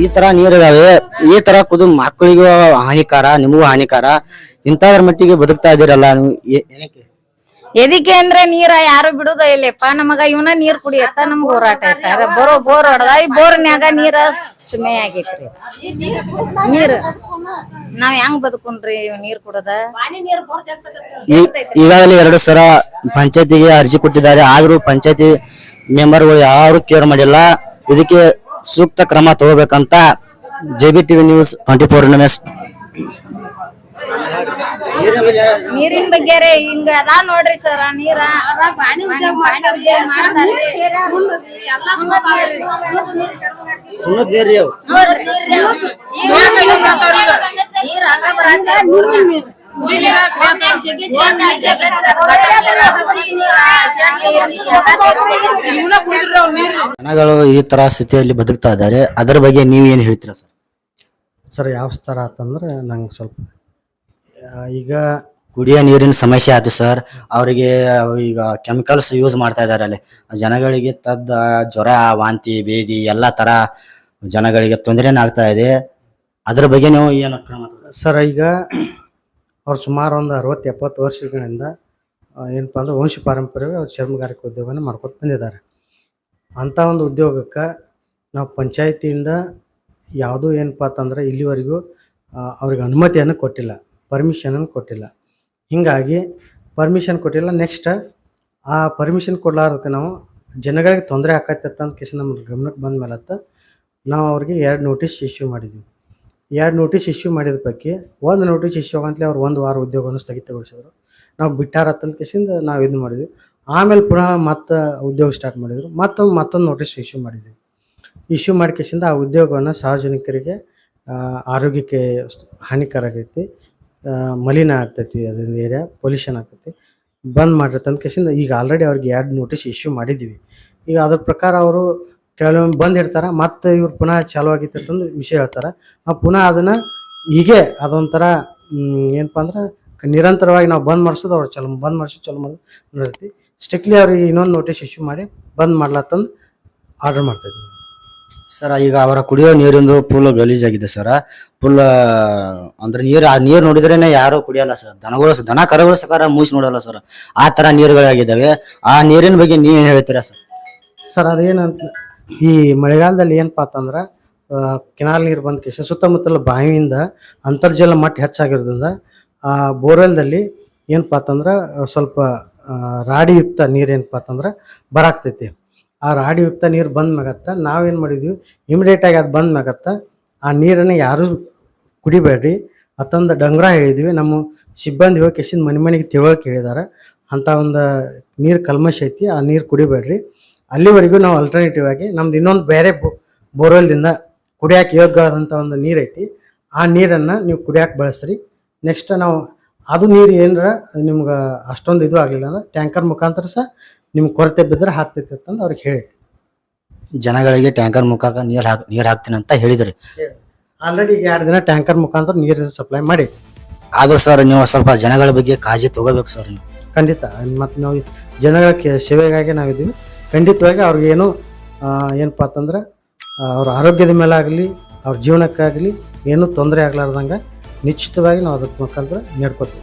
ಈ ತರ ನೀರ್ ಇದಾವೆ ಈ ತರ ಕುದು ಮಕ್ಕಳಿಗೂ ಹಾನಿಕಾರ ನಿಮಗೂ ಹಾನಿಕಾರ. ಇಂಥದ್ರ ಮಟ್ಟಿಗೆ ಬದುಕ್ತಾ ಇದೀರಲ್ಲ ನೀವು. ಏ- ಏನಕ್ಕೆ? ಎದಕ್ಕೆ ಅಂದ್ರೆ ನೀರ ಯಾರು ಬಿಡುದ ಇಲ್ಲಪ್ಪ? ನಮಗ ಇವನ ನೀರ್ ಕುಡಿಯತ್ತ ನಮ್ಗ ಹೋರಾಟ ಐತಾರ ಬರೋ ಬೋರ್ ಹೊಡದ ಈ ಬೋರ್ನ್ಯಾಗ ನೀರ ಸುಮ್ಮನೆ ಆಗೈತ್ರಿ. ನೀರ್ ನಾವ್ ಹೆಂಗ್ ಬದುಕೊಂಡ್ರಿ ಇವ್ ನೀರ್ ಕುಡದ? ಈ- ಈಗಾಗಲೇ ಎರಡು ಸರ ಪಂಚಾಯತಿಗೆ ಅರ್ಜಿ ಕೊಟ್ಟಿದ್ದಾರೆ. ಆದ್ರೂ ಪಂಚಾಯತಿ ಮೆಂಬರ್ಗಳು ಯಾರು ಕೇರ್ ಮಾಡಿಲ್ಲ. ಇದಕ್ಕೆ ಸೂಕ್ತ ಕ್ರಮ ತಗೋಬೇಕಂತ J B TV news twenty four ನೀರಿನ ಬಗ್ಗೆ ರೀ ಹಿಂಗ ಅದಾ ನೋಡ್ರಿ ಸರ್ ನೀರ. ಸುಣ್ಣದ್ ನೀರ್ ಹಂಗ ಬರಾತ್ರಿ ಜನಗಳು ಈ ತರ ಸ್ಥಿತಿಯಲ್ಲಿ ಬದುಕ್ತಾ ಇದ್ದಾರೆ. ಅದರ ಬಗ್ಗೆ ನೀವು ಏನ್ ಹೇಳ್ತೀರಾ ಸರ್? ಸರ್ ಯಾವ ಥರ ಆತಂದ್ರೆ ನಂಗೆ ಸ್ವಲ್ಪ ಈಗ ಕುಡಿಯೋ ನೀರಿನ ಸಮಸ್ಯೆ ಆಯ್ತು ಸರ್. ಅವರಿಗೆ ಈಗ ಕೆಮಿಕಲ್ಸ್ ಯೂಸ್ ಮಾಡ್ತಾ ಇದ್ದಾರೆ ಅಲ್ಲಿ. ಜನಗಳಿಗೆ ತದ್ದ ಜ್ವರ ವಾಂತಿ ಬೇದಿ ಎಲ್ಲ ತರ ಜನಗಳಿಗೆ ತೊಂದರೆನೇ ಆಗ್ತಾ ಇದೆ. ಅದ್ರ ಬಗ್ಗೆ ನೀವು ಏನು ಕ್ರಮ ಸರ್ ಈಗ ಅವ್ರು ಸುಮಾರು ಒಂದು ಅರವತ್ತು, ಎಪ್ಪತ್ತು ವರ್ಷಗಳಿಂದ ಏನಪ್ಪ ಅಂದ್ರೆ ವಂಶ ಪಾರಂಪರ್ಯ ಅವ್ರು ಚರ್ಮಗಾರಿಕೆ ಉದ್ಯೋಗನ ಮಾಡ್ಕೊತ ಬಂದಿದ್ದಾರೆ. ಅಂಥ ಒಂದು ಉದ್ಯೋಗಕ್ಕೆ ನಾವು ಪಂಚಾಯತಿಯಿಂದ ಯಾವುದೂ ಏನಪ್ಪ ಅಂತಂದ್ರೆ ಇಲ್ಲಿವರೆಗೂ ಅವ್ರಿಗೆ ಅನುಮತಿಯನ್ನು ಕೊಟ್ಟಿಲ್ಲ ಪರ್ಮಿಷನನ್ನು ಕೊಟ್ಟಿಲ್ಲ. ಹೀಗಾಗಿ ಪರ್ಮಿಷನ್ ಕೊಟ್ಟಿಲ್ಲ ನೆಕ್ಸ್ಟ್ ಆ ಪರ್ಮಿಷನ್ ಕೊಡ್ಲಾರ್ದಕ್ಕೆ ನಾವು ಜನಗಳಿಗೆ ತೊಂದರೆ ಆಕತ್ತಂತ ಕಿಸ್ ನಮ್ಮ ಗಮನಕ್ಕೆ ಬಂದ ಮೇಲತ್ತ ನಾವು ಅವ್ರಿಗೆ ಎರಡು ನೋಟಿಸ್ ಇಶ್ಯೂ ಮಾಡಿದ್ವಿ. ಎರಡು ನೋಟಿಸ್ ಇಶ್ಯೂ ಮಾಡಿದ ಪೈಕಿ ಒಂದು ನೋಟಿಸ್ ಇಶ್ಯೂ ಆಗಂತಲೇ ಅವ್ರು ಒಂದು ವಾರ ಉದ್ಯೋಗವನ್ನು ಸ್ಥಗಿತಗೊಳಿಸಿದ್ರು. ನಾವು ಬಿಟ್ಟಾರ ಕಿಸಿಂದ ನಾವು ಇದು ಮಾಡಿದ್ವಿ. ಆಮೇಲೆ ಪುನಃ ಮತ್ತೆ ಉದ್ಯೋಗ ಸ್ಟಾರ್ಟ್ ಮಾಡಿದ್ರು. ಮತ್ತೊಂದು ಮತ್ತೊಂದು ನೋಟಿಸ್ ಇಶ್ಯೂ ಮಾಡಿದ್ವಿ. ಇಶ್ಯೂ ಮಾಡ್ಕೇಸಿಂದ ಆ ಉದ್ಯೋಗವನ್ನು ಸಾರ್ವಜನಿಕರಿಗೆ ಆರೋಗ್ಯಕ್ಕೆ ಹಾನಿಕರ ಆಗೈತಿ. ಮಲಿನ ಆಗ್ತೈತಿ ಅದರಿಂದ ಏರಿಯಾ ಪೊಲ್ಯೂಷನ್ ಆಗ್ತೈತಿ. ಬಂದ್ ಮಾಡಿರ್ತಂದ ಕೇಸಿಂದ ಈಗ ಆಲ್ರೆಡಿ ಅವ್ರಿಗೆ ಎರಡು ನೋಟಿಸ್ ಇಶ್ಯೂ ಮಾಡಿದ್ದೀವಿ ಈಗ ಅದ್ರ ಪ್ರಕಾರ ಅವರು ಕೆಲವೊಮ್ಮೆ ಬಂದ್ ಮತ್ತು ಮತ್ತೆ ಇವ್ರು ಪುನಃ ಚಾಲು ಆಗಿತ್ತು ಅಂತಂದು ವಿಷಯ ಹೇಳ್ತಾರೆ. ನಾವು ಪುನಃ ಅದನ್ನು ಹೀಗೆ ಅದೊಂಥರ ಏನಪ್ಪ ಅಂದ್ರೆ ನಿರಂತರವಾಗಿ ನಾವು ಬಂದ್ ಮಾಡಿಸೋದು ಅವ್ರು ಚಲೋ ಬಂದ್ ಮಾಡಿಸೋದು ಚಲೋ ಮಾಡೋದು ನಡೆದೈತಿ. ಸ್ಟ್ರಿಕ್ಟ್ಲಿ ಅವ್ರಿಗೆ ಇನ್ನೊಂದು ನೋಟಿಸ್ ಇಶ್ಯೂ ಮಾಡಿ ಬಂದ್ ಮಾಡ್ಲತ್ತಂದು ಆರ್ಡರ್ ಮಾಡ್ತಾಯಿದ್ವಿ. ಸರ್ ಈಗ ಅವರ ಕುಡಿಯೋ ನೀರಿಂದು ಫುಲ್ ಗಲೀಜಾಗಿದೆ ಸರ್. ಫುಲ್ ಅಂದ್ರೆ ನೀರು ಆ ನೀರು ನೋಡಿದ್ರೇನೆ ಯಾರು ಕುಡಿಯಲ್ಲ ಸರ್. ದನಗಳು ದನ ಕರಗಳು ಸಕಾರ ಮುಗಿಸಿ ನೋಡಲ್ಲ ಸರ್. ಆ ತರ ನೀರುಗಳಾಗಿದ್ದಾವೆ. ಆ ನೀರಿನ ಬಗ್ಗೆ ನೀವು ಏನ್ ಹೇಳ್ತೀರಾ ಸರ್? ಸರ್ ಅದೇನಂತ ಈ ಮಳೆಗಾಲದಲ್ಲಿ ಏನಪ್ಪಾ ಅಂತಂದ್ರೆ ಕೆನಾಲ್ ನೀರು ಬಂದ ಕೇಶ ಸುತ್ತಮುತ್ತಲ ಬಾವಿಯಿಂದ ಅಂತರ್ಜಲ ಮಟ್ಟ ಹೆಚ್ಚಾಗಿರೋದ್ರಿಂದ, ಆ, ಬೋರ್ವೆಲ್ದಲ್ಲಿ ಏನಪ್ಪಾ ಅಂತಂದ್ರೆ, ಸ್ವಲ್ಪ ರಾಡಿಯುಕ್ತ ನೀರು ಏನಪ್ಪಾ ಅಂತಂದ್ರೆ ಬರಾಕ್ತೈತಿ. ಆ ರಾಡಿಯುಕ್ತ ನೀರು ಬಂದ ಮ್ಯಾಗತ್ತ, ನಾವೇನು ಮಾಡಿದ್ವಿ ಇಮಿಡಿಯೇಟಾಗಿ ಅದು ಬಂದ ಮ್ಯಾಗತ್ತ, ಆ ನೀರನ್ನು ಯಾರು ಕುಡಿಬೇಡ್ರಿ, ಅತ್ತಂದ ಡಂಗ್ರ ಹೇಳಿದ್ವಿ, ನಮ್ಮ ಸಿಬ್ಬಂದಿ ಹೋಗಿ ಕೆಸಿನ ಮನೆ ಮನೆಗೆ ತಿಳುವಳಿಕೆ ಹೇಳಿದಾರೆ ಅಂಥ ಒಂದು ನೀರು ಕಲ್ಮಶ ಐತಿ, ಆ ನೀರು ಕುಡಿಬೇಡ್ರಿ. ಅಲ್ಲಿವರೆಗೂ ನಾವು ಅಲ್ಟರ್ನೇಟಿವ್ ಆಗಿ ನಮ್ದು ಇನ್ನೊಂದು ಬೇರೆ ಬೋರ್ವೆಲ್ದಿಂದ ಕುಡಿಯೋಕೆ ಯೋಗ್ಯವಾದಂಥ ಒಂದು ನೀರು ಐತಿ ಆ ನೀರನ್ನು ನೀವು ಕುಡಿಯೋಕೆ ಬಳಸ್ರಿ. ನೆಕ್ಸ್ಟ್ ನಾವು ಅದು ನೀರು ಏನರ ನಿಮ್ಗೆ ಅಷ್ಟೊಂದು ಇದು ಆಗಲಿಲ್ಲ ಅಂದ್ರೆ ಟ್ಯಾಂಕರ್ ಮುಖಾಂತರ ಸಹ ನಿಮ್ಗೆ ಕೊರತೆ ಬಿದ್ದರೆ ಹಾಕ್ತೈತಿ ಅಂತಂದು ಅವ್ರಿಗೆ ಹೇಳೈತಿ ಜನಗಳಿಗೆ ಟ್ಯಾಂಕರ್ ಮುಖಾಂತರ ನೀರು ಹಾಕ್ ನೀರು ಹಾಕ್ತೀನಿ ಅಂತ ಹೇಳಿದ್ರಿ. ಆಲ್ರೆಡಿ ಈಗ ಎರಡು ದಿನ ಟ್ಯಾಂಕರ್ ಮುಖಾಂತರ ನೀರು ಸಪ್ಲೈ ಮಾಡಿ ಆದರೂ ಸರ್ ನೀವು ಸ್ವಲ್ಪ ಜನಗಳ ಬಗ್ಗೆ ಕಾಳಜಿ ತಗೋಬೇಕು ಸರ್ ನೀವು. ಖಂಡಿತ. ಮತ್ತು ನಾವು ಜನಗಳ ಕೆ- ಸೇವೆಗಾಗಿ ನಾವಿದ್ದೀವಿ. ಖಂಡಿತವಾಗಿ ಅವ್ರಿಗೇನು ಏನಪ್ಪ ಅಂತಂದ್ರೆ ಅವ್ರ ಆರೋಗ್ಯದ ಮೇಲೆ ಆಗಲಿ, ಅವ್ರ ಜೀವನಕ್ಕಾಗಲಿ ಏನೂ ತೊಂದರೆ ಆಗ್ಲಾರ್ದಂಗೆ ನಿಶ್ಚಿತವಾಗಿ ನಾವು ಅದಕ್ಕೆ ಮುಖಾಂತರ ನಡ್ಕೋತೀವಿ.